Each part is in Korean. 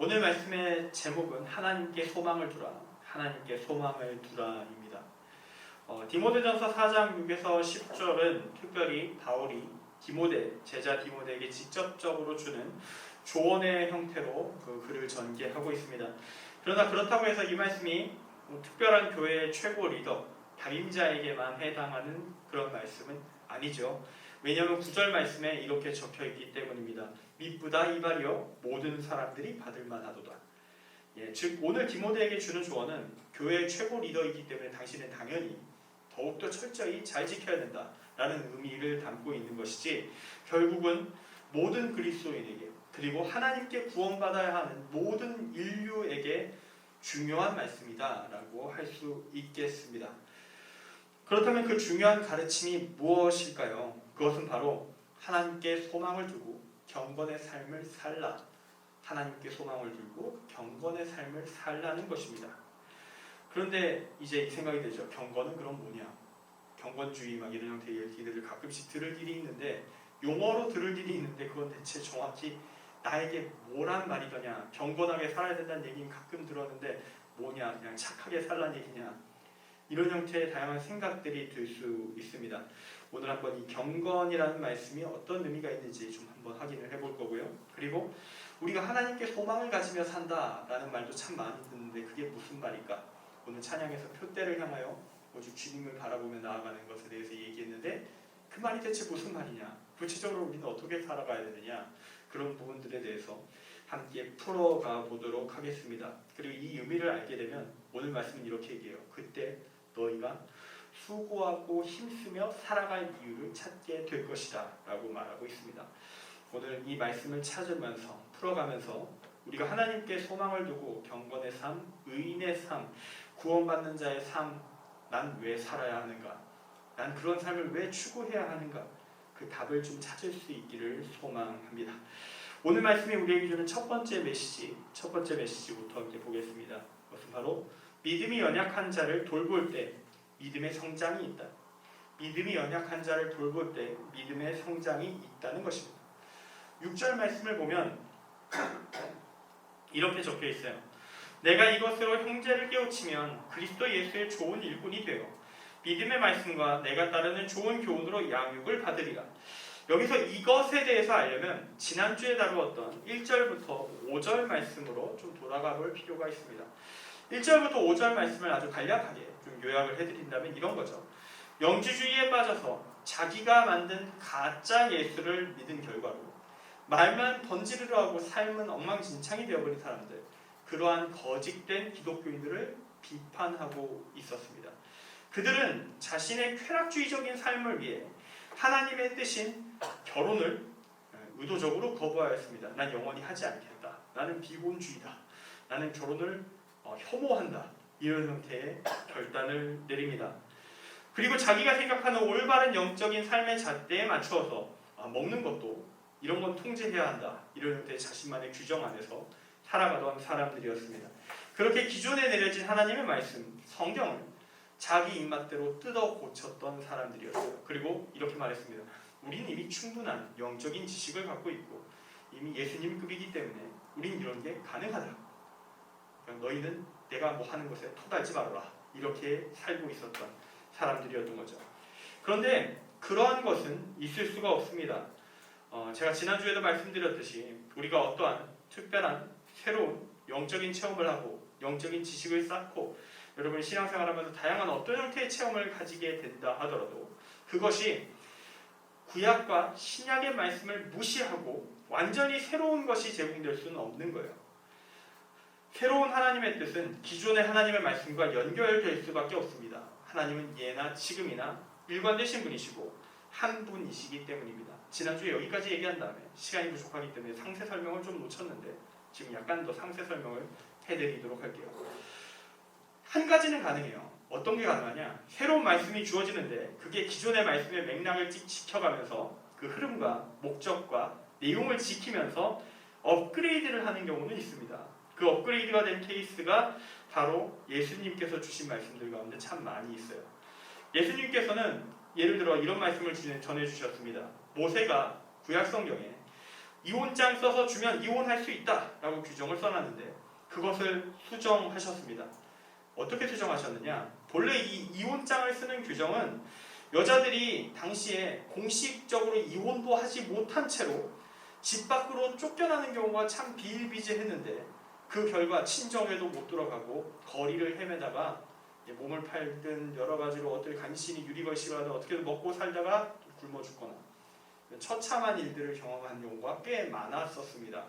오늘 말씀의 제목은 하나님께 소망을 두라. 하나님께 소망을 두라입니다. 어, 디모데전서 4장 6에서 10절은 특별히 바울이 디모데 제자 디모데에게 직접적으로 주는 조언의 형태로 그 글을 전개하고 있습니다. 그러나 그렇다고 해서 이 말씀이 뭐 특별한 교회의 최고 리더 담임자에게만 해당하는 그런 말씀은 아니죠. 왜냐하면 구절 말씀에 이렇게 적혀 있기 때문입니다. 미쁘다 이발이여 모든 사람들이 받을 만하도다. 예, 즉 오늘 디모데에게 주는 조언은 교회의 최고 리더이기 때문에 당신은 당연히 더욱더 철저히 잘 지켜야 된다라는 의미를 담고 있는 것이지 결국은 모든 그리스도인에게 그리고 하나님께 구원받아야 하는 모든 인류에게 중요한 말씀이다라고 할 수 있겠습니다. 그렇다면 그 중요한 가르침이 무엇일까요? 그것은 바로 하나님께 소망을 두고 경건의 삶을 살라. 하나님께 소망을 두고 경건의 삶을 살라는 것입니다. 그런데 이제 이 생각이 되죠. 경건은 그럼 뭐냐? 경건주의 막 이런 형태의 얘기들을 가끔씩 들을 일이 있는데 용어로 들을 일이 있는데 그건 대체 정확히 나에게 뭐란 말이더냐? 경건하게 살아야 된다는 얘기는 가끔 들었는데 뭐냐? 그냥 착하게 살라는 얘기냐? 이런 형태의 다양한 생각들이 들 수 있습니다. 오늘 한번 이 경건이라는 말씀이 어떤 의미가 있는지 좀 한번 확인을 해볼 거고요. 그리고 우리가 하나님께 소망을 가지며 산다라는 말도 참 많이 듣는데 그게 무슨 말일까? 오늘 찬양에서 표대를 향하여 오직 주님을 바라보며 나아가는 것에 대해서 얘기했는데 그 말이 대체 무슨 말이냐? 구체적으로 우리는 어떻게 살아가야 되느냐? 그런 부분들에 대해서 함께 풀어가 보도록 하겠습니다. 그리고 이 의미를 알게 되면 오늘 말씀은 이렇게 얘기해요. 그때 너희가 수고하고 힘쓰며 살아갈 이유를 찾게 될 것이다 라고 말하고 있습니다. 오늘 이 말씀을 찾으면서 풀어가면서 우리가 하나님께 소망을 두고 경건의 삶, 의인의 삶, 구원받는 자의 삶, 난 왜 살아야 하는가? 난 그런 삶을 왜 추구해야 하는가? 그 답을 좀 찾을 수 있기를 소망합니다. 오늘 말씀이 우리에게 주는 첫 번째 메시지, 첫 번째 메시지부터 이제 보겠습니다. 그것은 바로 믿음이 연약한 자를 돌볼 때 믿음의 성장이 있다. 믿음이 연약한 자를 돌볼 때 믿음의 성장이 있다는 것입니다. 6절 말씀을 보면 이렇게 적혀 있어요. 내가 이것으로 형제를 깨우치면 그리스도 예수의 좋은 일꾼이 되어 믿음의 말씀과 내가 따르는 좋은 교훈으로 양육을 받으리라. 여기서 이것에 대해서 알려면 지난주에 다루었던 1절부터 5절 말씀으로 좀 돌아가 볼 필요가 있습니다. 1절부터 5절 말씀을 아주 간략하게 좀 요약을 해드린다면 이런 거죠. 영지주의에 빠져서 자기가 만든 가짜 예수를 믿은 결과로 말만 번지르르 하고 삶은 엉망진창이 되어버린 사람들 그러한 거짓된 기독교인들을 비판하고 있었습니다. 그들은 자신의 쾌락주의적인 삶을 위해 하나님의 뜻인 결혼을 의도적으로 거부하였습니다. 난 영원히 하지 않겠다. 나는 비혼주의다. 나는 결혼을 어, 혐오한다. 이런 형태의 결단을 내립니다. 그리고 자기가 생각하는 올바른 영적인 삶의 잣대에 맞추어서 아, 먹는 것도 이런 건 통제해야 한다. 이런 형태의 자신만의 규정 안에서 살아가던 사람들이었습니다. 그렇게 기존에 내려진 하나님의 말씀, 성경을 자기 입맛대로 뜯어 고쳤던 사람들이었어요. 그리고 이렇게 말했습니다. 우린 이미 충분한 영적인 지식을 갖고 있고 이미 예수님급이기 때문에 우린 이런 게 가능하다. 그러니까 너희는 내가 뭐 하는 것에 토달지 말아라. 이렇게 살고 있었던 사람들이었던 거죠. 그런데 그러한 것은 있을 수가 없습니다. 어, 제가 지난주에도 말씀드렸듯이 우리가 어떠한 특별한 새로운 영적인 체험을 하고 영적인 지식을 쌓고 여러분이 신앙생활 하면서 다양한 어떤 형태의 체험을 가지게 된다 하더라도 그것이 구약과 신약의 말씀을 무시하고 완전히 새로운 것이 제공될 수는 없는 거예요. 새로운 하나님의 뜻은 기존의 하나님의 말씀과 연결될 수밖에 없습니다. 하나님은 예나 지금이나 일관되신 분이시고 한 분이시기 때문입니다. 지난주에 여기까지 얘기한 다음에 시간이 부족하기 때문에 상세 설명을 좀 놓쳤는데 지금 약간 더 상세 설명을 해드리도록 할게요. 한 가지는 가능해요. 어떤 게 가능하냐? 새로운 말씀이 주어지는데 그게 기존의 말씀의 맥락을 지- 지켜가면서 그 흐름과 목적과 내용을 지키면서 업그레이드를 하는 경우는 있습니다. 그 업그레이드가 된 케이스가 바로 예수님께서 주신 말씀들 가운데 참 많이 있어요. 예수님께서는 예를 들어 이런 말씀을 주- 전해 주셨습니다. 모세가 구약 성경에 이혼장 써서 주면 이혼할 수 있다라고 규정을 써놨는데 그것을 수정하셨습니다. 어떻게 수정하셨느냐? 본래 이 이혼장을 쓰는 규정은 여자들이 당시에 공식적으로 이혼도 하지 못한 채로 집 밖으로 쫓겨나는 경우가 참 비일비재했는데 그 결과 친정에도 못 들어가고 거리를 헤매다가 몸을 팔든 여러 가지로 어떻게 간신히 유리걸씨라도 어떻게든 먹고 살다가 굶어 죽거나 처참한 일들을 경험한 경우가 꽤 많았었습니다.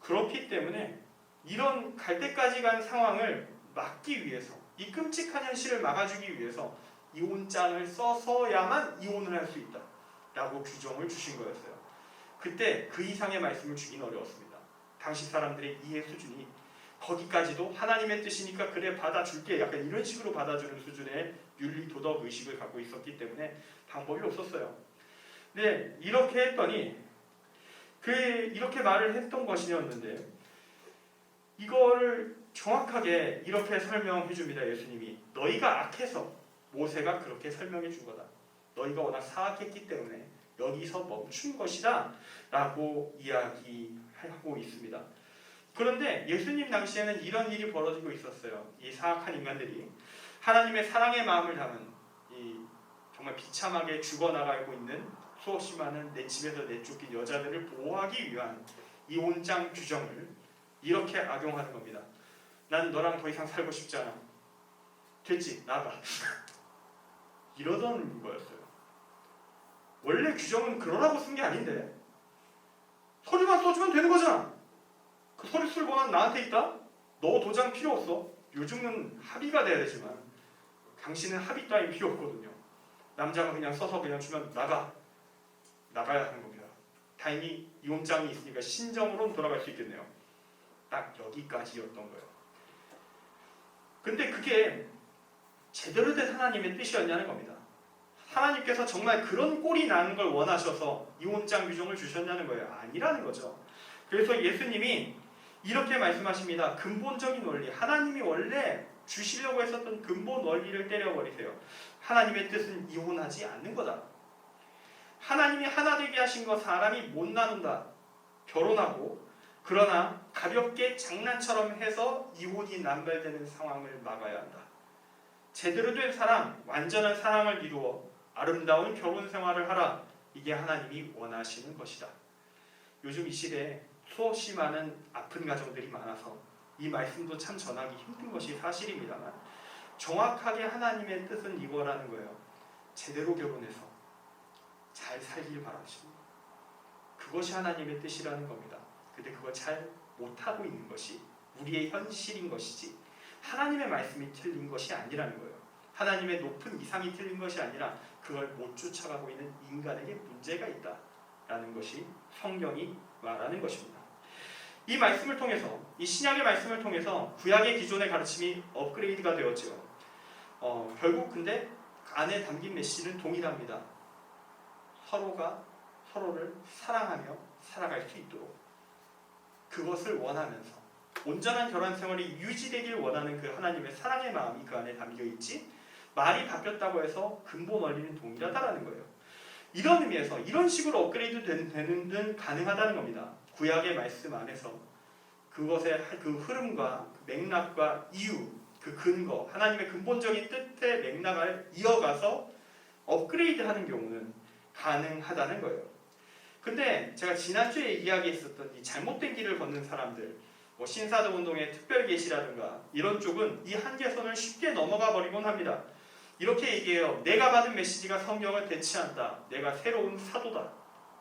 그렇기 때문에 이런 갈 때까지 간 상황을 막기 위해서 이 끔찍한 현실을 막아주기 위해서 이혼장을 써서야만 이혼을 할 수 있다 라고 규정을 주신 거였어요. 그때 그 이상의 말씀을 주긴 어려웠습니다. 당시 사람들의 이해 수준이 거기까지도 하나님의 뜻이니까 그래 받아줄게 약간 이런 식으로 받아주는 수준의 윤리 도덕 의식을 갖고 있었기 때문에 방법이 없었어요. 근데 이렇게 했더니 그 이렇게 말을 했던 것이었는데 이거를 정확하게 이렇게 설명해 줍니다. 예수님이 너희가 악해서 모세가 그렇게 설명해 준 거다. 너희가 워낙 사악했기 때문에 여기서 멈춘 것이다. 라고 이야기 하고 있습니다. 그런데 예수님 당시에는 이런 일이 벌어지고 있었어요. 이 사악한 인간들이 하나님의 사랑의 마음을 담은 이 정말 비참하게 죽어나가고 있는 수없이 많은 내 집에서 내쫓긴 여자들을 보호하기 위한 이혼장 규정을 이렇게 악용하는 겁니다. 난 너랑 더 이상 살고 싶지 않아. 됐지, 나가. 이러던 거였어요. 원래 규정은 그러라고 쓴 게 아닌데 서류만 써주면 되는 거잖아. 그 서류 쓸 권한 나한테 있다? 너 도장 필요 없어. 요즘은 합의가 돼야 되지만 당신은 합의 따윈 필요 없거든요. 남자가 그냥 써서 그냥 주면 나가. 나가야 하는 겁니다. 다행히 이혼장이 있으니까 신정으로는 돌아갈 수 있겠네요. 딱 여기까지였던 거예요. 근데 그게 제대로 된 하나님의 뜻이었냐는 겁니다. 하나님께서 정말 그런 꼴이 나는 걸 원하셔서 이혼장 규정을 주셨냐는 거예요. 아니라는 거죠. 그래서 예수님이 이렇게 말씀하십니다. 근본적인 원리, 하나님이 원래 주시려고 했었던 근본 원리를 때려버리세요. 하나님의 뜻은 이혼하지 않는 거다. 하나님이 하나 되게 하신 거 사람이 못 나눈다. 결혼하고 그러나 가볍게 장난처럼 해서 이혼이 남발되는 상황을 막아야 한다. 제대로 된 사랑, 완전한 사랑을 이루어 아름다운 결혼 생활을 하라. 이게 하나님이 원하시는 것이다. 요즘 이 시대에 수없이 많은 아픈 가정들이 많아서 이 말씀도 참 전하기 힘든 것이 사실입니다만 정확하게 하나님의 뜻은 이거라는 거예요. 제대로 결혼해서 잘 살길 바라십니다. 그것이 하나님의 뜻이라는 겁니다. 근데 그걸 잘 못하고 있는 것이 우리의 현실인 것이지 하나님의 말씀이 틀린 것이 아니라는 거예요. 하나님의 높은 이상이 틀린 것이 아니라 그걸 못 쫓아가고 있는 인간에게 문제가 있다라는 것이 성경이 말하는 것입니다. 이 말씀을 통해서 이 신약의 말씀을 통해서 구약의 기존의 가르침이 업그레이드가 되었죠. 어, 결국 근데 안에 담긴 메시지는 동일합니다. 서로가 서로를 사랑하며 살아갈 수 있도록 그것을 원하면서 온전한 결혼 생활이 유지되길 원하는 그 하나님의 사랑의 마음이 그 안에 담겨 있지 말이 바뀌었다고 해서 근본 원리는 동일하다라는 거예요. 이런 의미에서 이런 식으로 업그레이드 되는 든 가능하다는 겁니다. 구약의 말씀 안에서 그것의 그 흐름과 그 맥락과 이유, 그 근거, 하나님의 근본적인 뜻의 맥락을 이어가서 업그레이드하는 경우는 가능하다는 거예요. 근데 제가 지난주에 이야기했었던 이 잘못된 길을 걷는 사람들, 뭐 신사도 운동의 특별 계시라든가 이런 쪽은 이 한계선을 쉽게 넘어가 버리곤 합니다. 이렇게 얘기해요. 내가 받은 메시지가 성경을 대체한다. 내가 새로운 사도다.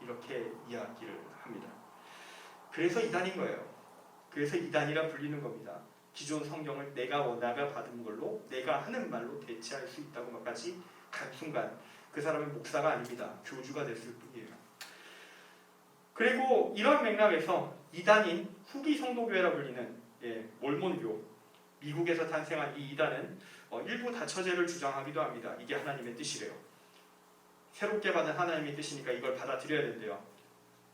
이렇게 이야기를 합니다. 그래서 이단인 거예요. 그래서 이단이라 불리는 겁니다. 기존 성경을 내가 원하가 받은 걸로 내가 하는 말로 대체할 수 있다고까지 간 순간 그 사람은 목사가 아닙니다. 교주가 됐을 뿐이에요. 그리고 이런 맥락에서 이단인 후기 성도교회라 불리는 예, 몰몬교 미국에서 탄생한 이 이단은 어, 일부 다처제를 주장하기도 합니다. 이게 하나님의 뜻이래요. 새롭게 받은 하나님의 뜻이니까 이걸 받아들여야 된대요.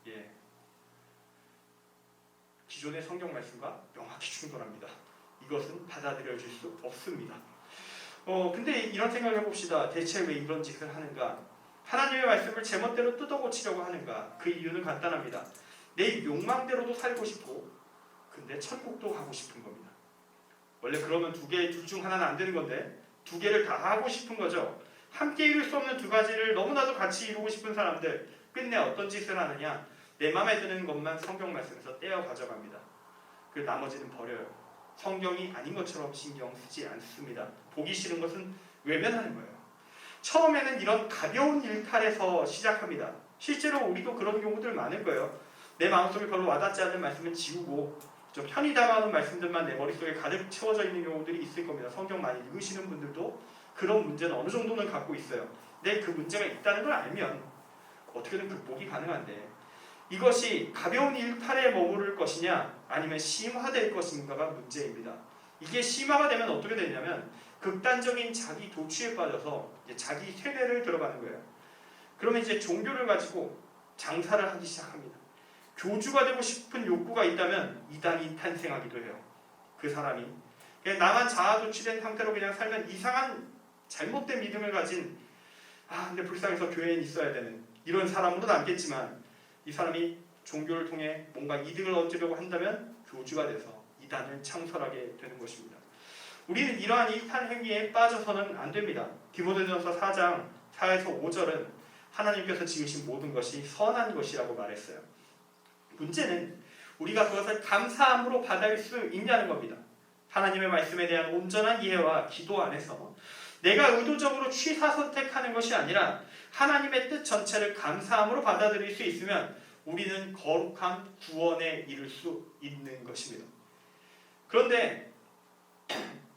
예. 기존의 성경 말씀과 명확히 충돌합니다. 이것은 받아들여질 수 없습니다. 어, 근데 이런 생각을 해봅시다. 대체 왜 이런 짓을 하는가? 하나님의 말씀을 제멋대로 뜯어고치려고 하는가? 그 이유는 간단합니다. 내 욕망대로도 살고 싶고 근데 천국도 가고 싶은 겁니다. 원래 그러면 두 개 둘 중 하나는 안 되는 건데 두 개를 다 하고 싶은 거죠. 함께 이룰 수 없는 두 가지를 너무나도 같이 이루고 싶은 사람들 끝내 어떤 짓을 하느냐 내 마음에 드는 것만 성경 말씀에서 떼어 가져갑니다. 그 나머지는 버려요. 성경이 아닌 것처럼 신경 쓰지 않습니다. 보기 싫은 것은 외면하는 거예요. 처음에는 이런 가벼운 일탈에서 시작합니다. 실제로 우리도 그런 경우들 많을 거예요. 내 마음속에 별로 와닿지 않는 말씀은 지우고 좀 편히 다가오는 말씀들만 내 머릿속에 가득 채워져 있는 경우들이 있을 겁니다. 성경 많이 읽으시는 분들도 그런 문제는 어느 정도는 갖고 있어요. 근데 그 문제가 있다는 걸 알면 어떻게든 극복이 가능한데 이것이 가벼운 일탈에 머무를 것이냐 아니면 심화될 것인가가 문제입니다. 이게 심화가 되면 어떻게 되냐면 극단적인 자기 도취에 빠져서 자기 세뇌를 들어가는 거예요. 그러면 이제 종교를 가지고 장사를 하기 시작합니다. 교주가 되고 싶은 욕구가 있다면 이단이 탄생하기도 해요. 그 사람이 그냥 나만 자아 도취된 상태로 그냥 살면 이상한 잘못된 믿음을 가진 아 근데 불쌍해서 교회에 있어야 되는 이런 사람으로 남겠지만 이 사람이 종교를 통해 뭔가 이득을 얻으려고 한다면 교주가 돼서 이단을 창설하게 되는 것입니다. 우리는 이러한 이탈 행위에 빠져서는 안 됩니다. 디모데전서 4장 4에서 5절은 하나님께서 지으신 모든 것이 선한 것이라고 말했어요. 문제는 우리가 그것을 감사함으로 받을 수 있냐는 겁니다. 하나님의 말씀에 대한 온전한 이해와 기도 안에서 내가 의도적으로 취사 선택하는 것이 아니라 하나님의 뜻 전체를 감사함으로 받아들일 수 있으면 우리는 거룩한 구원에 이를 수 있는 것입니다. 그런데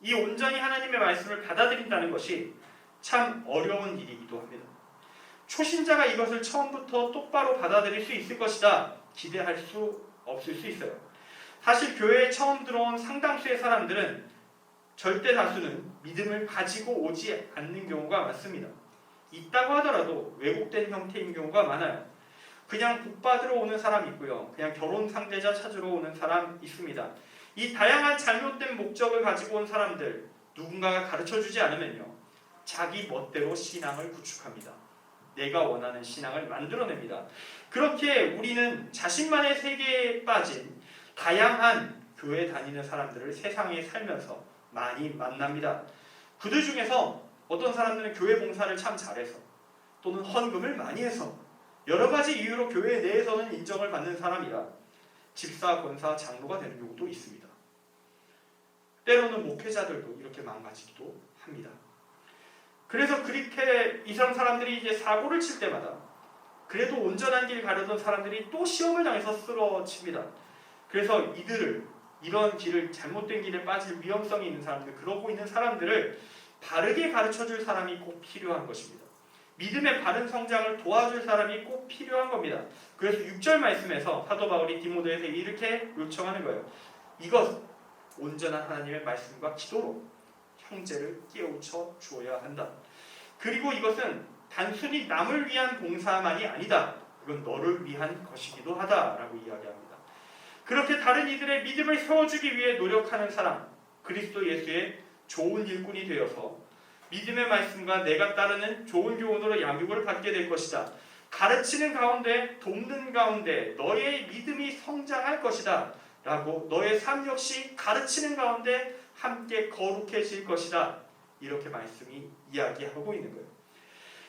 이 온전히 하나님의 말씀을 받아들인다는 것이 참 어려운 일이기도 합니다. 초신자가 이것을 처음부터 똑바로 받아들일 수 있을 것이다 기대할 수 없을 수 있어요. 사실 교회에 처음 들어온 상당수의 사람들은 절대 다수는 믿음을 가지고 오지 않는 경우가 많습니다. 있다고 하더라도 왜곡된 형태인 경우가 많아요. 그냥 복 받으러 오는 사람 있고요. 그냥 결혼 상대자 찾으러 오는 사람 있습니다. 이 다양한 잘못된 목적을 가지고 온 사람들 누군가가 가르쳐 주지 않으면요. 자기 멋대로 신앙을 구축합니다. 내가 원하는 신앙을 만들어냅니다. 그렇게 우리는 자신만의 세계에 빠진 다양한 교회 다니는 사람들을 세상에 살면서 많이 만납니다. 그들 중에서 어떤 사람들은 교회 봉사를 참 잘해서 또는 헌금을 많이 해서 여러 가지 이유로 교회 내에서는 인정을 받는 사람이라 집사, 권사, 장로가 되는 경우도 있습니다. 때로는 목회자들도 이렇게 망가지기도 합니다. 그래서 그렇게 이런 사람들이 이제 사고를 칠 때마다 그래도 온전한 길 가려던 사람들이 또 시험을 당해서 쓰러집니다. 그래서 이들을 이런 길을 잘못된 길에 빠질 위험성이 있는 사람들, 그러고 있는 사람들을 바르게 가르쳐 줄 사람이 꼭 필요한 것입니다. 믿음의 바른 성장을 도와줄 사람이 꼭 필요한 겁니다. 그래서 6절 말씀에서 사도 바울이 디모데에서 이렇게 요청하는 거예요. 이것 온전한 하나님의 말씀과 기도로 형제를 깨우쳐 주어야 한다. 그리고 이것은 단순히 남을 위한 봉사만이 아니다. 이건 너를 위한 것이기도 하다라고 이야기합니다. 그렇게 다른 이들의 믿음을 세워주기 위해 노력하는 사람, 그리스도 예수의 좋은 일꾼이 되어서 믿음의 말씀과 내가 따르는 좋은 교훈으로 양육을 받게 될 것이다. 가르치는 가운데, 돕는 가운데 너의 믿음이 성장할 것이다. 라고 너의 삶 역시 가르치는 가운데 함께 거룩해질 것이다. 이렇게 말씀이 이야기하고 있는 거예요.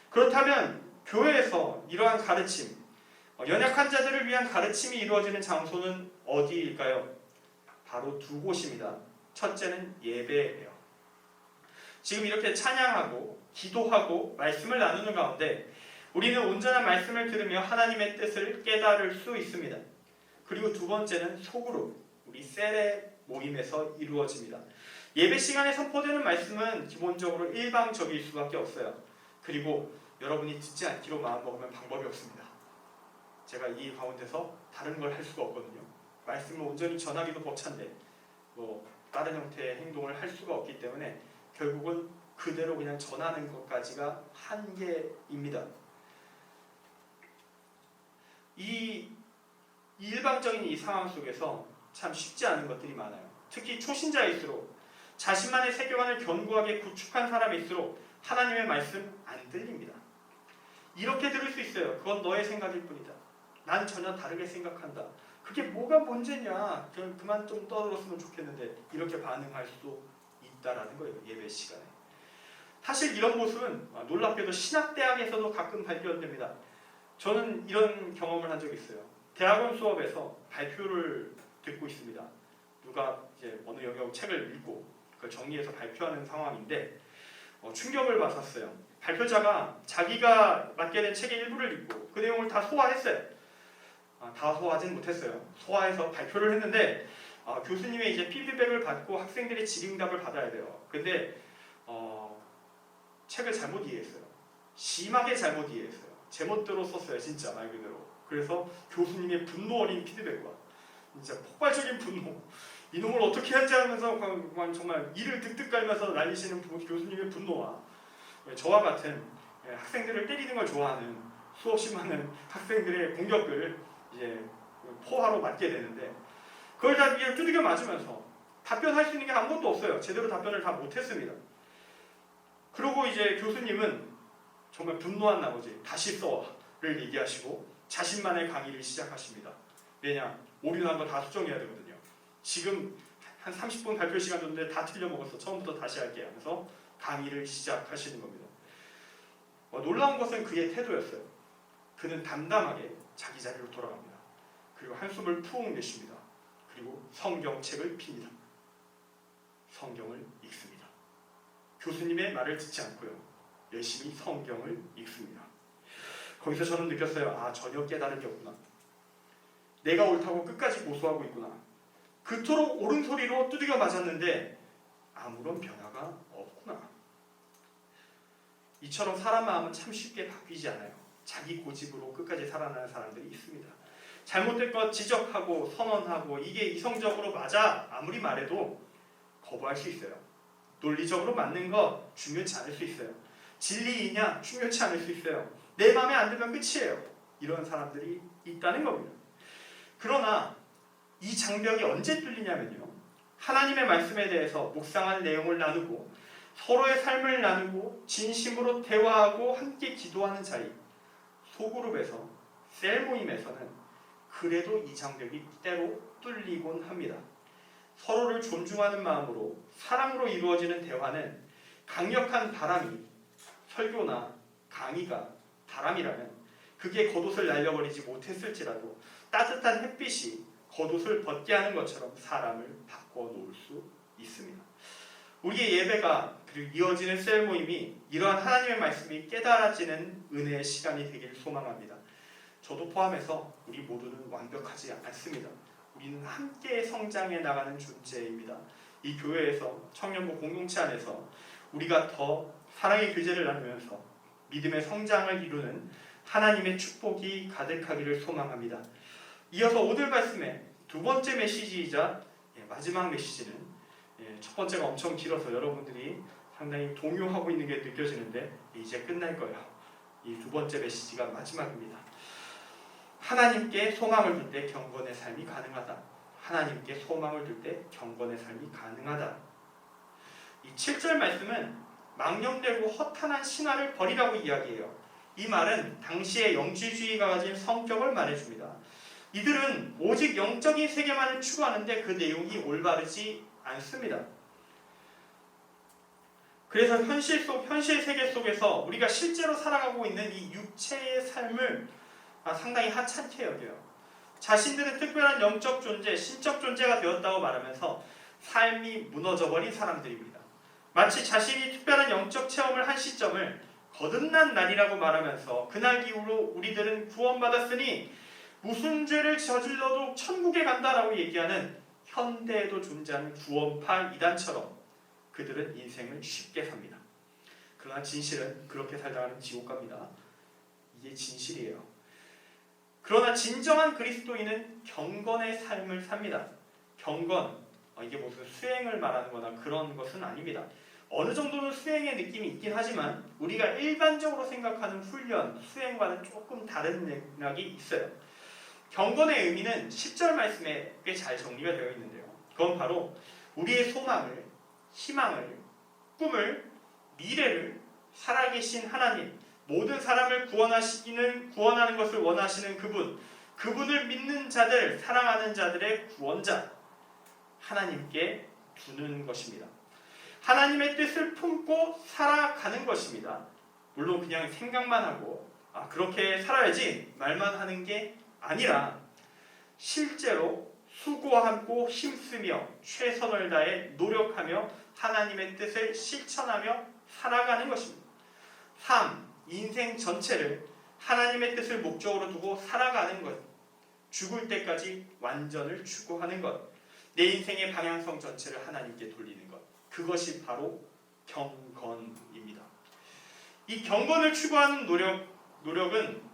그렇다면 교회에서 이러한 가르침, 어, 연약한 자들을 위한 가르침이 이루어지는 장소는 어디일까요? 바로 두 곳입니다. 첫째는 예배예요. 지금 이렇게 찬양하고 기도하고 말씀을 나누는 가운데 우리는 온전한 말씀을 들으며 하나님의 뜻을 깨달을 수 있습니다. 그리고 두 번째는 소그룹, 우리 셀의 모임에서 이루어집니다. 예배 시간에 선포되는 말씀은 기본적으로 일방적일 수밖에 없어요. 그리고 여러분이 듣지 않기로 마음먹으면 방법이 없습니다. 제가 이 가운데서 다른 걸 할 수가 없거든요. 말씀을 온전히 전하기도 벅찬데 뭐 다른 형태의 행동을 할 수가 없기 때문에 결국은 그대로 그냥 전하는 것까지가 한계입니다. 이 일방적인 이 상황 속에서 참 쉽지 않은 것들이 많아요. 특히 초신자일수록 자신만의 세계관을 견고하게 구축한 사람일수록 하나님의 말씀 안 들립니다. 이렇게 들을 수 있어요. 그건 너의 생각일 뿐이다. 난 전혀 다르게 생각한다. 그게 뭐가 문제냐? 그냥 그만 좀 떨어졌으면 좋겠는데 이렇게 반응할 수도 있다라는 거예요. 예배 시간에. 사실 이런 모습은 아, 놀랍게도 신학대학에서도 가끔 발견됩니다. 저는 이런 경험을 한 적이 있어요. 대학원 수업에서 발표를 듣고 있습니다. 누가 이제 어느 영역 책을 읽고 그걸 정리해서 발표하는 상황인데 어, 충격을 받았어요. 발표자가 자기가 맡게 된 책의 일부를 읽고 그 내용을 다 소화했어요. 아, 다 소화하진 못했어요. 소화해서 발표를 했는데 아, 교수님의 이제 피드백을 받고 학생들의 질의응답을 받아야 돼요. 근데 어, 책을 잘못 이해했어요. 심하게 잘못 이해했어요. 제멋대로 썼어요, 진짜 말 그대로. 그래서 교수님의 분노 어린 피드백과 진짜 폭발적인 분노. 이놈을 어떻게 하지 하면서 정말 이를 득득 깔면서 날리시는 부- 교수님의 분노와 저와 같은 예, 학생들을 때리는 걸 좋아하는 수없이 많은 학생들의 공격을 이제 포화로 맞게 되는데 그걸 다 이게 두들겨 맞으면서 답변할 수 있는 게 아무것도 없어요. 제대로 답변을 다 못했습니다. 그리고 이제 교수님은 정말 분노한 나머지 다시 써와를 얘기하시고 자신만의 강의를 시작하십니다. 왜냐 오류난 거 다 수정해야 되거든요. 지금 한 30분 발표 시간 줬는데 다 틀려 먹었어. 처음부터 다시 할게 하면서 강의를 시작하시는 겁니다. 어, 놀라운 것은 그의 태도였어요. 그는 담담하게 자기 자리로 돌아갑니다. 그리고 한숨을 푹 내쉽니다. 그리고 성경책을 핍니다. 성경을 읽습니다. 교수님의 말을 듣지 않고요. 열심히 성경을 읽습니다. 거기서 저는 느꼈어요. 아, 전혀 깨달은 게 없구나. 내가 옳다고 끝까지 고수하고 있구나. 그토록 옳은 소리로 두들겨 맞았는데 아무런 변화가 없구나. 이처럼 사람 마음은 참 쉽게 바뀌지 않아요. 자기 고집으로 끝까지 살아나는 사람들이 있습니다. 잘못된 것 지적하고 선언하고 이게 이성적으로 맞아 아무리 말해도 거부할 수 있어요. 논리적으로 맞는 거 중요치 않을 수 있어요. 진리이냐 중요치 않을 수 있어요. 내 마음에 안 들면 끝이에요. 이런 사람들이 있다는 겁니다. 그러나 이 장벽이 언제 뚫리냐면요. 하나님의 말씀에 대해서 묵상한 내용을 나누고 서로의 삶을 나누고 진심으로 대화하고 함께 기도하는 자리 소그룹에서 셀 모임에서는 그래도 이 장벽이 때로 뚫리곤 합니다. 서로를 존중하는 마음으로 사랑으로 이루어지는 대화는 강력한 바람이 설교나 강의가 바람이라면 그게 겉옷을 날려버리지 못했을지라도 따뜻한 햇빛이 겉옷을 벗게 하는 것처럼 사람을 바꿔 놓을 수 있습니다. 우리의 예배가 그리고 이어지는 셀 모임이 이러한 하나님의 말씀이 깨달아지는 은혜의 시간이 되기를 소망합니다. 저도 포함해서 우리 모두는 완벽하지 않습니다. 우리는 함께 성장해 나가는 존재입니다. 이 교회에서 청년부 공동체 안에서 우리가 더 사랑의 교제를 나누면서 믿음의 성장을 이루는 하나님의 축복이 가득하기를 소망합니다. 이어서 오늘 말씀의 두 번째 메시지이자 예, 마지막 메시지는 예, 첫 번째가 엄청 길어서 여러분들이 상당히 동요하고 있는 게 느껴지는데 이제 끝날 거예요. 이 두 번째 메시지가 마지막입니다. 하나님께 소망을 둘 때 경건의 삶이 가능하다. 하나님께 소망을 둘 때 경건의 삶이 가능하다. 이 7절 말씀은 망령되고 허탄한 신화를 버리라고 이야기해요. 이 말은 당시의 영지주의가 가진 성격을 말해줍니다. 이들은 오직 영적인 세계만을 추구하는데 그 내용이 올바르지 않습니다. 그래서 현실 속 현실 세계 속에서 우리가 실제로 살아가고 있는 이 육체의 삶을 아, 상당히 하찮게 여겨요. 자신들은 특별한 영적 존재, 신적 존재가 되었다고 말하면서 삶이 무너져 버린 사람들입니다. 마치 자신이 특별한 영적 체험을 한 시점을 거듭난 날이라고 말하면서 그날 이후로 우리들은 구원받았으니 무슨 죄를 저질러도 천국에 간다라고 얘기하는 현대에도 존재하는 구원파 이단처럼 그들은 인생을 쉽게 삽니다. 그러나 진실은 그렇게 살다가는 지옥 갑니다. 이게 진실이에요. 그러나 진정한 그리스도인은 경건의 삶을 삽니다. 경건, 어, 이게 무슨 수행을 말하는 거나 그런 것은 아닙니다. 어느 정도는 수행의 느낌이 있긴 하지만 우리가 일반적으로 생각하는 훈련, 수행과는 조금 다른 맥락이 있어요. 경건의 의미는 10절 말씀에 꽤 잘 정리가 되어 있는데요. 그건 바로 우리의 소망을, 희망을, 꿈을, 미래를 살아계신 하나님, 모든 사람을 구원하시기는 구원하는 것을 원하시는 그분, 그분을 믿는 자들, 사랑하는 자들의 구원자 하나님께 두는 것입니다. 하나님의 뜻을 품고 살아가는 것입니다. 물론 그냥 생각만 하고 아, 그렇게 살아야지 말만 하는 게 아니라 실제로 수고하고 힘쓰며 최선을 다해 노력하며 하나님의 뜻을 실천하며 살아가는 것입니다. 3. 인생 전체를 하나님의 뜻을 목적으로 두고 살아가는 것. 죽을 때까지 완전을 추구하는 것. 내 인생의 방향성 전체를 하나님께 돌리는 것. 그것이 바로 경건입니다. 이 경건을 추구하는 노력, 노력은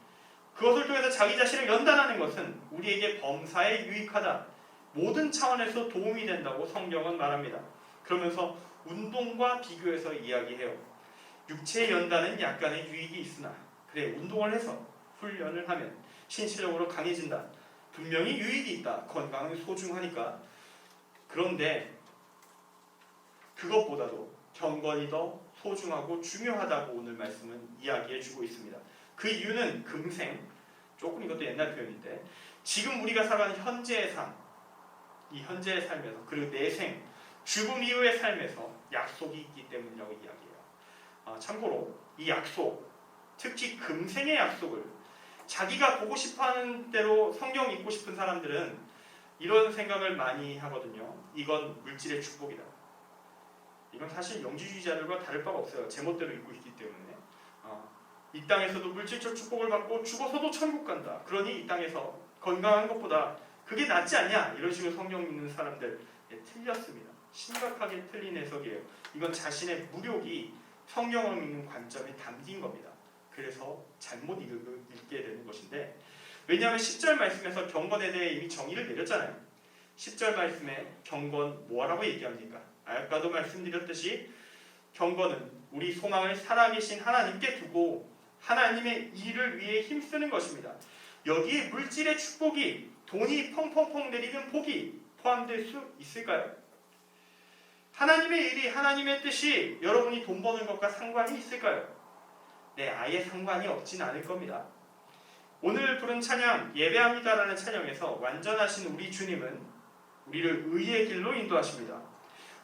그것을 통해서 자기 자신을 연단하는 것은 우리에게 범사에 유익하다. 모든 차원에서 도움이 된다고 성경은 말합니다. 그러면서 운동과 비교해서 이야기해요. 육체의 연단은 약간의 유익이 있으나 그래 운동을 해서 훈련을 하면 신체적으로 강해진다. 분명히 유익이 있다. 건강은 소중하니까. 그런데 그것보다도 경건이 더 소중하고 중요하다고 오늘 말씀은 이야기해 주고 있습니다. 그 이유는 금생 조금 이것도 옛날 표현인데 지금 우리가 살아가는 현재의 삶, 이 현재의 삶에서 그리고 내생, 죽음 이후의 삶에서 약속이 있기 때문이라고 이야기해요. 아, 참고로 이 약속, 특히 금생의 약속을 자기가 보고 싶어하는 대로 성경 읽고 싶은 사람들은 이런 생각을 많이 하거든요. 이건 물질의 축복이다. 이건 사실 영지주의자들과 다를 바가 없어요. 제멋대로 읽고 있기 때문에. 어, 이 땅에서도 물질적 축복을 받고 죽어서도 천국 간다. 그러니 이 땅에서 건강한 것보다 그게 낫지 않냐? 이런 식으로 성경 읽는 사람들 예, 틀렸습니다. 심각하게 틀린 해석이에요. 이건 자신의 무력이 성경을 읽는 관점에 담긴 겁니다. 그래서 잘못 읽- 읽게 되는 것인데 왜냐하면 10절 말씀에서 경건에 대해 이미 정의를 내렸잖아요. 10절 말씀에 경건 뭐라고 얘기합니까? 아까도 말씀드렸듯이 경건은 우리 소망을 살아계신 하나님께 두고 하나님의 일을 위해 힘쓰는 것입니다. 여기에 물질의 축복이 돈이 펑펑펑 내리는 복이 포함될 수 있을까요? 하나님의 일이 하나님의 뜻이 여러분이 돈 버는 것과 상관이 있을까요? 네, 아예 상관이 없진 않을 겁니다. 오늘 부른 찬양 예배합니다라는 찬양에서 완전하신 우리 주님은 우리를 의의 길로 인도하십니다.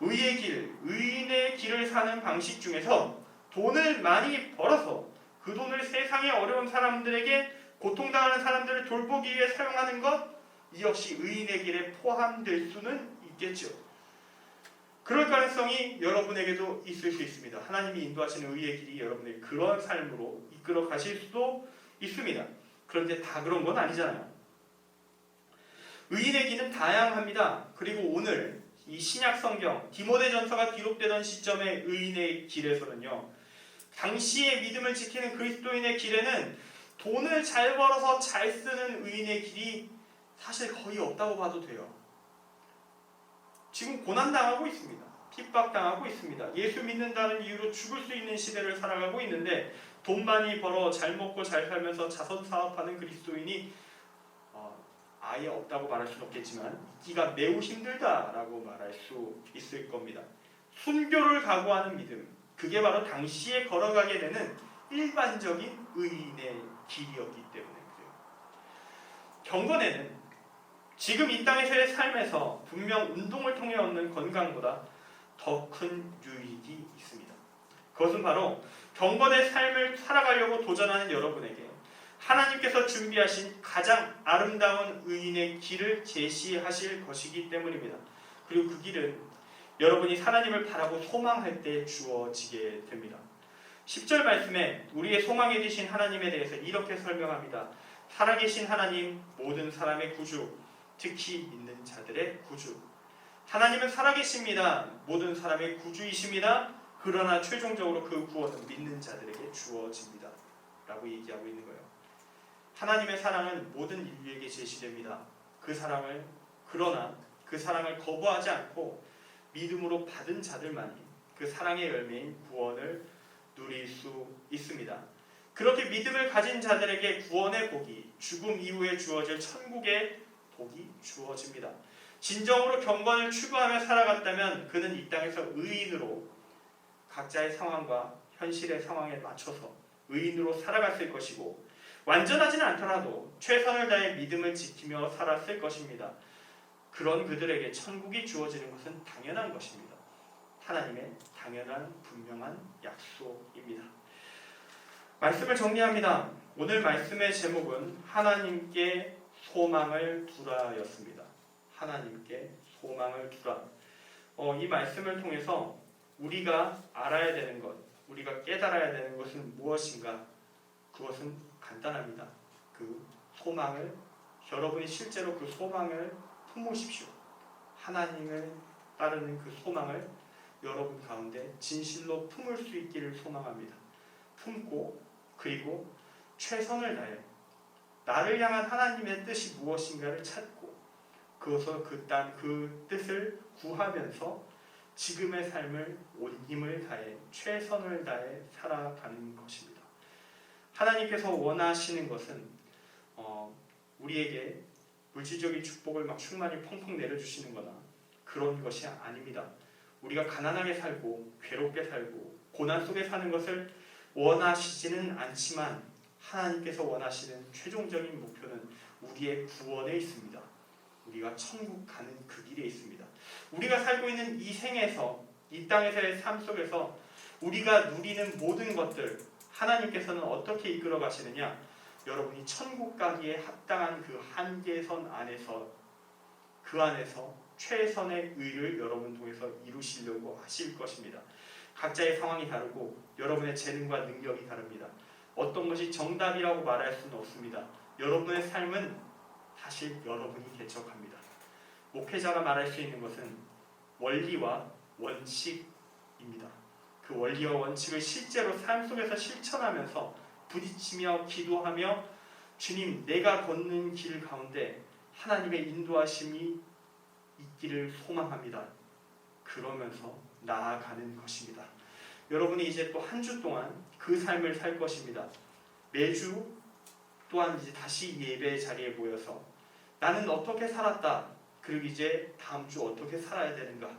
의의 길, 의인의 길을 사는 방식 중에서 돈을 많이 벌어서 그 돈을 세상의 어려운 사람들에게 고통당하는 사람들을 돌보기 위해 사용하는 것, 이 역시 의인의 길에 포함될 수는 있겠죠. 그럴 가능성이 여러분에게도 있을 수 있습니다. 하나님이 인도하시는 의의 길이 여러분의 그런 삶으로 이끌어 가실 수도 있습니다. 그런데 다 그런 건 아니잖아요. 의인의 길은 다양합니다. 그리고 오늘 이 신약 성경 디모데전서가 기록되던 시점의 의인의 길에서는요. 당시의 믿음을 지키는 그리스도인의 길에는 돈을 잘 벌어서 잘 쓰는 의인의 길이 사실 거의 없다고 봐도 돼요. 지금 고난당하고 있습니다. 핍박당하고 있습니다. 예수 믿는다는 이유로 죽을 수 있는 시대를 살아가고 있는데 돈 많이 벌어 잘 먹고 잘 살면서 자선 사업하는 그리스도인이 어, 아예 없다고 말할 수는 없겠지만 있기가 매우 힘들다라고 말할 수 있을 겁니다. 순교를 각오하는 믿음 그게 바로 당시에 걸어가게 되는 일반적인 의인의 길이었기 때문에 그래요. 경건에는 지금 이 땅에서의 삶에서 분명 운동을 통해 얻는 건강보다 더 큰 유익이 있습니다. 그것은 바로 경건의 삶을 살아가려고 도전하는 여러분에게 하나님께서 준비하신 가장 아름다운 의인의 길을 제시하실 것이기 때문입니다. 그리고 그 길은 여러분이 하나님을 바라고 소망할 때 주어지게 됩니다. 10절 말씀에 우리의 소망이 되신 하나님에 대해서 이렇게 설명합니다. 살아계신 하나님, 모든 사람의 구주, 특히 믿는 자들의 구주. 하나님은 살아계십니다. 모든 사람의 구주이십니다. 그러나 최종적으로 그 구원은 믿는 자들에게 주어집니다. 라고 얘기하고 있는 거예요. 하나님의 사랑은 모든 인류에게 제시됩니다. 그 사랑을 그러나 그 사랑을 거부하지 않고 믿음으로 받은 자들만이 그 사랑의 열매인 구원을 누릴 수 있습니다. 그렇게 믿음을 가진 자들에게 구원의 복이 죽음 이후에 주어질 천국의 복이 주어집니다. 진정으로 경건을 추구하며 살아갔다면 그는 이 땅에서 의인으로 각자의 상황과 현실의 상황에 맞춰서 의인으로 살아갔을 것이고 완전하지는 않더라도 최선을 다해 믿음을 지키며 살았을 것입니다. 그런 그들에게 천국이 주어지는 것은 당연한 것입니다. 하나님의 당연한 분명한 약속입니다. 말씀을 정리합니다. 오늘 말씀의 제목은 하나님께 소망을 두라였습니다. 하나님께 소망을 두라. 어, 이 말씀을 통해서 우리가 알아야 되는 것, 우리가 깨달아야 되는 것은 무엇인가? 그것은 간단합니다. 그 소망을 여러분이 실제로 그 소망을 품으십시오. 하나님을 따르는 그 소망을 여러분 가운데 진실로 품을 수 있기를 소망합니다. 품고 그리고 최선을 다해 나를 향한 하나님의 뜻이 무엇인가를 찾고 그것을 그딴 그 뜻을 구하면서 지금의 삶을 온 힘을 다해 최선을 다해 살아가는 것입니다. 하나님께서 원하시는 것은 어, 우리에게 물질적인 축복을 막 충만히 펑펑 내려주시는 거나 그런 것이 아닙니다. 우리가 가난하게 살고 괴롭게 살고 고난 속에 사는 것을 원하시지는 않지만 하나님께서 원하시는 최종적인 목표는 우리의 구원에 있습니다. 우리가 천국 가는 그 길에 있습니다. 우리가 살고 있는 이 생에서 이 땅에서의 삶 속에서 우리가 누리는 모든 것들 하나님께서는 어떻게 이끌어 가시느냐? 여러분이 천국 가기에 합당한 그 한계선 안에서 그 안에서 최선의 의를 여러분 통해서 이루시려고 하실 것입니다. 각자의 상황이 다르고 여러분의 재능과 능력이 다릅니다. 어떤 것이 정답이라고 말할 수는 없습니다. 여러분의 삶은 사실 여러분이 개척합니다. 목회자가 말할 수 있는 것은 원리와 원칙입니다. 그 원리와 원칙을 실제로 삶 속에서 실천하면서 부딪히며 기도하며 주님 내가 걷는 길 가운데 하나님의 인도하심이 있기를 소망합니다. 그러면서 나아가는 것입니다. 여러분이 이제 또 한 주 동안 그 삶을 살 것입니다. 매주 또한 이제 다시 예배 자리에 모여서 나는 어떻게 살았다. 그리고 이제 다음 주 어떻게 살아야 되는가.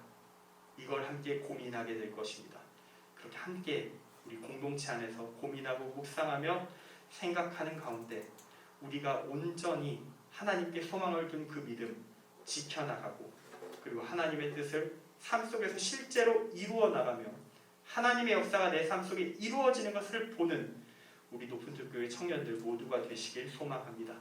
이걸 함께 고민하게 될 것입니다. 그렇게 함께 우리 공동체 안에서 고민하고 묵상하며 생각하는 가운데 우리가 온전히 하나님께 소망을 둔 그 믿음 지켜나가고 그리고 하나님의 뜻을 삶 속에서 실제로 이루어 나가며 하나님의 역사가 내 삶 속에 이루어지는 것을 보는 우리 높은 특교의 청년들 모두가 되시길 소망합니다.